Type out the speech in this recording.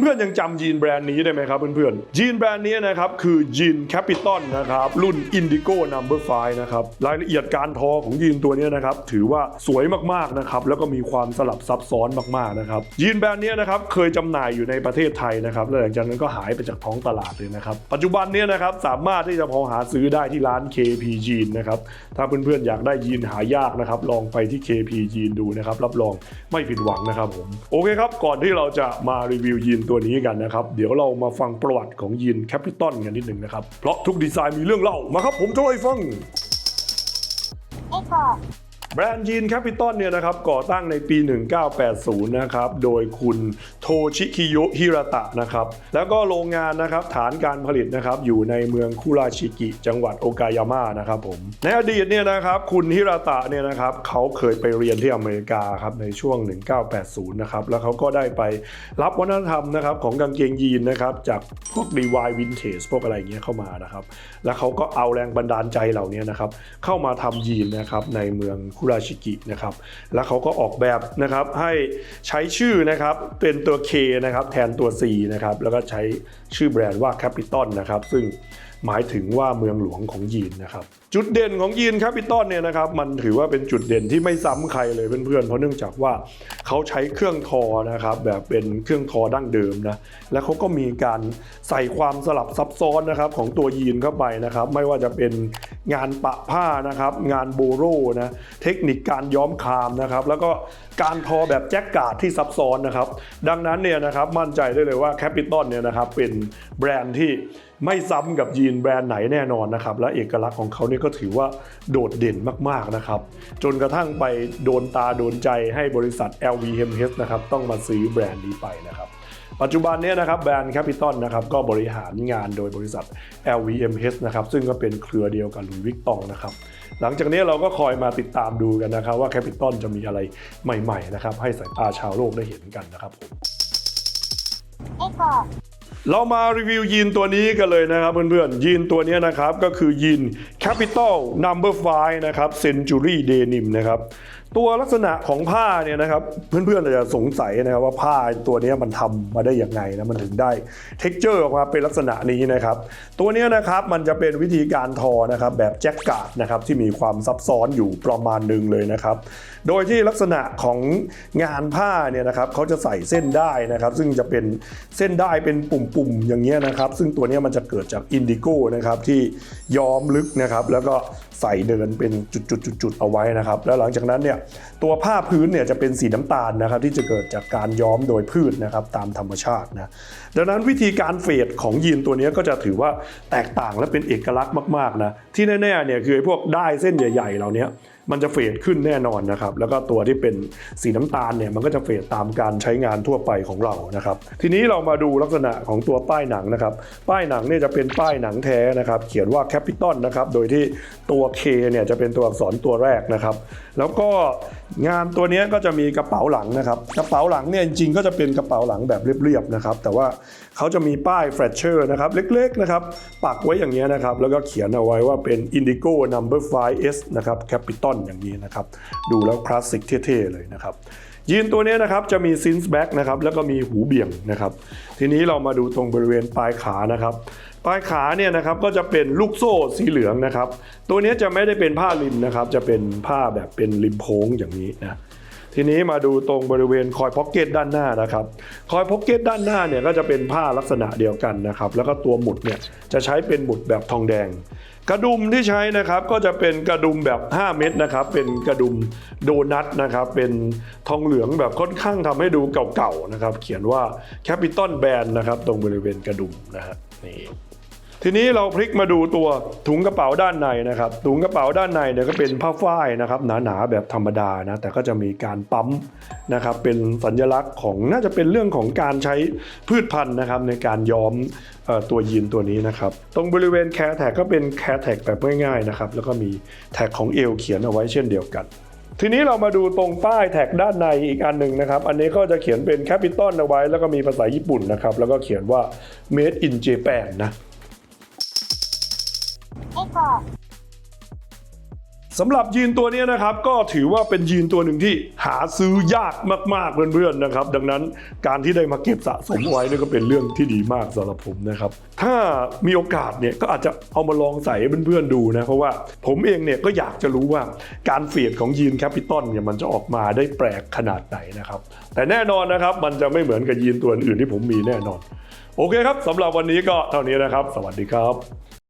เพื่อนๆ ยังจำยีนแบรนด์นี้ได้ไหมครับเพื่อนๆยีนแบรนด์นี้นะครับคือยีนแคปิตอลนะครับรุ่น Indigo Number 5นะครับรายละเอียดการทอของยีนตัวนี้นะครับถือว่าสวยมากๆนะครับแล้วก็มีความสลับซับซ้อนมากๆนะครับยีนแบรนด์นี้นะครับเคยจำหน่ายอยู่ในประเทศไทยนะครับแล้วหลังจากนั้นก็หายไปจากท้องตลาดเลยนะครับปัจจุบันนี้นะครับสามารถที่จะพอหาซื้อได้ที่ร้าน KP ยีนนะครับถ้าเพื่อนๆอยากได้ยีนหายากนะครับลองไปที่ KP ยีนดูนะครับรับรองไม่ผิดหวังนะครับผมโอเคครับก่อนที่เราจะมารีวิวยีนตัวนี้กันนะครับ เดี๋ยวเรามาฟังประวัติของยีนแคปิตอลกันนิดหนึ่งนะครับ เพราะทุกดีไซน์มีเรื่องเล่ามาครับผมจะเล่าให้ฟัง Echo แบรนด์ยีนแคปิตอลเนี่ยนะครับก่อตั้งในปี 1980 นะครับ โดยคุณโทชิคิโยฮิราตะนะครับ แล้วก็โรงงานนะครับฐานการผลิตนะครับอยู่ในเมืองคุราชิกิ จังหวัดโอกายาม่านะครับผม ในอดีตเนี่ยนะครับคุณฮิราตะเนี่ยนะครับเขาเคยไปเรียนที่อเมริกาครับในช่วง 1980 นะครับ แล้วเขาก็ได้ไปรับวัฒนธรรมนะครับของกางเกงยีนนะครับจากพวกดีวายวินเทจพวกอะไรเงี้ยเข้ามานะครับ แล้วเขาก็เอาแรงบันดาลใจเหล่านี้นะครับเข้ามาทำยีนนะครับในเมืองคุราชิกินะครับ แล้วเขาก็ออกแบบนะครับให้ใช้ชื่อนะครับเป็นตัว K นะครับแทนตัว C นะครับแล้วก็ใช้ชื่อแบรนด์ว่า Capital นะครับซึ่ง หมายถึงว่าเมืองหลวงของยีนนะครับ จุดเด่นของยีนแคปิตอลเนี่ยนะครับ มันถือว่าเป็นจุดเด่นที่ไม่ซ้ำใครเลยเพื่อนๆ เพราะเนื่องจากว่าเขาใช้เครื่องทอนะครับ แบบเป็นเครื่องทอดั้งเดิมนะ แล้วเขาก็มีการใส่ความสลับซับซ้อนนะครับของตัวยีนเข้าไปนะครับ ไม่ว่าจะเป็นงานปะผ้านะครับ งานโบโรนะ เทคนิคการย้อมคามนะครับ แล้วก็การทอแบบแจ็คการ์ดที่ซับซ้อนนะครับ ดังนั้นเนี่ยนะครับ มั่นใจได้เลยว่าแคปิตอลเนี่ยนะครับ เป็นแบรนด์ที่ ไม่ซ้ำกับยีนแบรนด์ไหนแน่นอนนะครับ และเอกลักษณ์ของเขาเนี่ยก็ถือว่าโดดเด่นมากๆนะครับ จนกระทั่งไปโดนตาโดนใจให้บริษัท LVMH นะครับต้องมาซื้อแบรนด์นี้ไปนะครับปัจจุบันนี้นะครับแบรนด์แคปิตอลนะครับก็บริหารงานโดยบริษัท LVMH นะครับซึ่งก็เป็นเครือเดียวกับลุยวิกตองนะครับหลังจากนี้เราก็คอยมาติดตามดูกันนะครับ ว่าแคปิตอลจะมีอะไรใหม่ ๆ นะครับ ให้สายตาชาวโลกได้เห็นกันนะครับผม Echo เรามารีวิวยีนตัวนี้กันเลยนะครับเพื่อนๆยีนตัวนี้นะครับก็คือยีน Capital Number 5นะครับ Century Denim นะครับ ตัวลักษณะของผ้าเนี่ยนะครับเพื่อนๆอาจจะสงสัยนะครับว่าผ้าตัวนี้มันทำมาได้อยังไงนะมันถึงได้เท็กเจอร์ออกมาเป็นลักษณะนี้นะครับ ตัวนี้นะครับมันจะเป็นวิธีการทอนะครับแบบแจ็คการ์ดนะครับที่มีความซับซ้อนอยู่ประมาณหนึ่งเลยนะครับ โดยที่ลักษณะของงานผ้าเนี่ยนะครับเขาจะใส่เส้นได้นะครับ ซึ่งจะเป็นเส้นได้เป็นปุ่มๆอย่างเงี้ยนะครับ ซึ่งตัวนี้มันจะเกิดจากอินดิโก้นะครับที่ย้อมลึกนะครับแล้วก็ใส่เดินเป็นจุดๆๆเอาไว้นะครับ แล้วหลังจากนั้นเนี่ยตัวผ้าพื้นเนี่ยจะเป็นสีน้ำตาลนะครับที่จะเกิดจากการย้อมโดยพืชนะครับตามธรรมชาตินะดังนั้นวิธีการเฟดของยีนตัวนี้ก็จะถือว่าแตกต่างและเป็นเอกลักษณ์มากๆนะที่แน่ๆเนี่ยคือไอ้พวกได้เส้นใหญ่ ๆ เหล่านี้มันจะเฟดขึ้นแน่นอนนะครับ แล้วก็ตัวที่เป็นสีน้ำตาลเนี่ยมันก็จะเฟดตามการใช้งานทั่วไปของเรานะครับ ทีนี้เรามาดูลักษณะของตัวป้ายหนังนะครับ ป้ายหนังเนี่ยจะเป็นป้ายหนังแท้นะครับ เขียนว่าแคปิตอลนะครับ โดยที่ตัว K เนี่ยจะเป็นตัวอักษรตัวแรกนะครับ แล้วก็ งานตัวนี้ก็จะมีกระเป๋าหลังนะครับ กระเป๋าหลังเนี่ยจริงๆก็จะเป็นกระเป๋าหลังแบบเรียบๆนะครับ แต่ว่าเขาจะมีป้ายแฟลชเชอร์นะครับเล็กๆนะครับปักไว้อย่างนี้นะครับ แล้วก็เขียนเอาไว้ว่าเป็น Indigo Number 5S นะครับ Capital อย่างนี้นะครับ ดูแล้วคลาสสิกเท่ๆเลยนะครับ ยีนตัวนี้นะครับจะมีซินส์แบ็กนะครับแล้วก็มีหูเบี่ยงนะครับทีนี้เรามาดูตรงบริเวณปลายขานะครับปลายขาเนี่ยนะครับก็จะเป็นลูกโซ่สีเหลืองนะครับ ตัวนี้จะไม่ได้เป็นผ้าริมนะครับ จะเป็นผ้าแบบเป็นริมโค้งอย่างนี้นะ ทีนี้มาดูตรงบริเวณคอยพ็อกเก็ตด้านหน้านะครับคอยพ็อกเก็ตด้านหน้าเนี่ยก็จะเป็นผ้าลักษณะเดียวกันนะครับ แล้วก็ตัวหมุดเนี่ยจะใช้เป็นหมุดแบบทองแดง กระดุมที่ใช้นะครับก็จะเป็นกระดุมแบบ 5 เม็ดนะครับ เป็นกระดุมโดนัทนะครับ เป็นทองเหลืองแบบค่อนข้างทำให้ดูเก่าๆนะครับ เขียนว่า Capital Band นะครับ ตรงบริเวณกระดุมนะฮะนี่ ทีนี้เราพลิกมาดูตัวถุงกระเป๋าด้านในนะครับ ถุงกระเป๋าด้านในเนี่ยก็เป็นผ้าฝ้ายนะครับหนาๆแบบธรรมดานะแต่ก็จะมีการปั๊มนะครับเป็นสัญลักษณ์ของน่าจะเป็นเรื่องของการใช้พืชพันธุ์นะครับในการย้อมตัวยีนตัวนี้นะครับ ตรงบริเวณแคร์แท็กก็เป็นแคร์แท็กแบบง่ายๆนะครับแล้วก็มีแท็กของเอวเขียนเอาไว้เช่นเดียวกันทีนี้เรามาดูตรงป้ายแท็กด้านในอีกอันหนึ่งนะครับ อันนี้ก็จะเขียนเป็นแคปิตอลเอาไว้ แล้วก็มีภาษาญี่ปุ่นนะครับ แล้วก็เขียนว่า made in Japan นะ Echo สำหรับยีนตัวนี้นะครับก็ถือว่าเป็นยีนตัวหนึ่งที่หาซื้อยากมากๆเพื่อนๆนะครับ ดังนั้นการที่ได้มาเก็บสะสมไว้นี่ก็เป็นเรื่องที่ดีมากสำหรับผมนะครับ ถ้ามีโอกาสเนี่ยก็อาจจะเอามาลองใส่เพื่อนๆดูนะ เพราะว่าผมเองเนี่ยก็อยากจะรู้ว่าการเฟียดของยีนแคปิตอลเนี่ยมันจะออกมาได้แปลกขนาดไหนนะครับ แต่แน่นอนนะครับมันจะไม่เหมือนกับยีนตัวอื่นที่ผมมีแน่นอน โอเคครับสำหรับวันนี้ก็เท่านี้นะครับ สวัสดีครับ